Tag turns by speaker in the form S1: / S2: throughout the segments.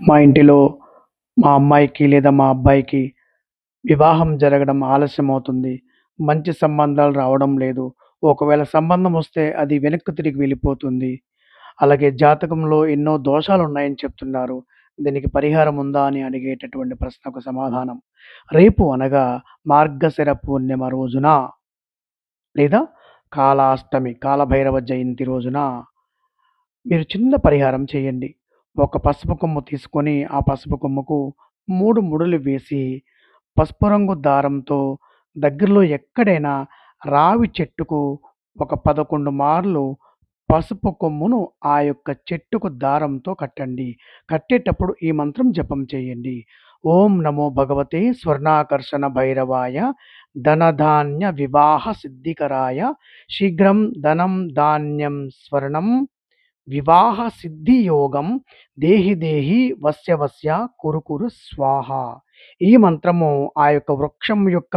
S1: మా ఇంటిలో మా అమ్మాయికి లేదా మా అబ్బాయికి వివాహం జరగడం ఆలస్యం అవుతుంది మంచి సంబంధాలు రావడం లేదు. ఒకవేళ సంబంధం వస్తే అది వెనక్కి తిరిగి వెళ్ళిపోతుంది. అలాగే జాతకంలో ఎన్నో దోషాలు ఉన్నాయని చెప్తున్నారు. దీనికి పరిహారం ఉందా అని అడిగేటటువంటి ప్రశ్నకు సమాధానం. రేపు అనగా మార్గశిర పూర్ణిమ రోజున లేదా కాలాష్టమి, కాలభైరవ జయంతి రోజున మీరు చిన్న పరిహారం చేయండి. ఒక పసుపు కొమ్ము తీసుకొని, ఆ పసుపు కొమ్ముకు మూడు ముడులు వేసి, పసుపు రంగు దారంతో దగ్గరలో ఎక్కడైనా రావి చెట్టుకు ఒక 11 మార్లు పసుపు కొమ్మును ఆ యొక్క చెట్టుకు దారంతో కట్టండి. కట్టేటప్పుడు ఈ మంత్రం జపం చేయండి. ఓం నమో భగవతే స్వర్ణాకర్షణ భైరవాయ ధనధాన్య వివాహ సిద్ధికరాయ శీఘ్రం ధనం ధాన్యం స్వర్ణం వివాహ సిద్ధి యోగం దేహి దేహి వస్య వస్య కురుకురు స్వాహ. ఈ మంత్రము ఆ యొక్క వృక్షం యొక్క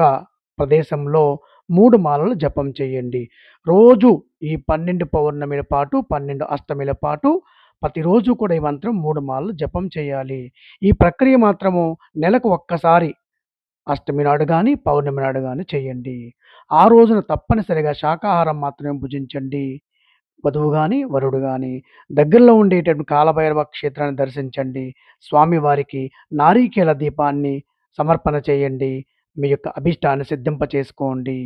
S1: ప్రదేశంలో మూడు మాలలు జపం చేయండి. రోజు ఈ 12 పౌర్ణమిల పాటు, 12 అష్టమిల పాటు ప్రతిరోజు కూడా ఈ మంత్రం మూడు మాలలు జపం చేయాలి. ఈ ప్రక్రియ మాత్రము నెలకు ఒక్కసారి అష్టమి నాడు కానీ పౌర్ణమి నాడు కానీ చేయండి. ఆ రోజున తప్పనిసరిగా శాకాహారం మాత్రమే భుజించండి. వధువు కానీ వరుడు కానీ దగ్గరలో ఉండేటటువంటి కాలభైరవ క్షేత్రాన్ని దర్శించండి. స్వామివారికి నారీకేల దీపాన్ని సమర్పణ చేయండి. మీ యొక్క అభిష్టాన్ని సిద్ధింప చేసుకోండి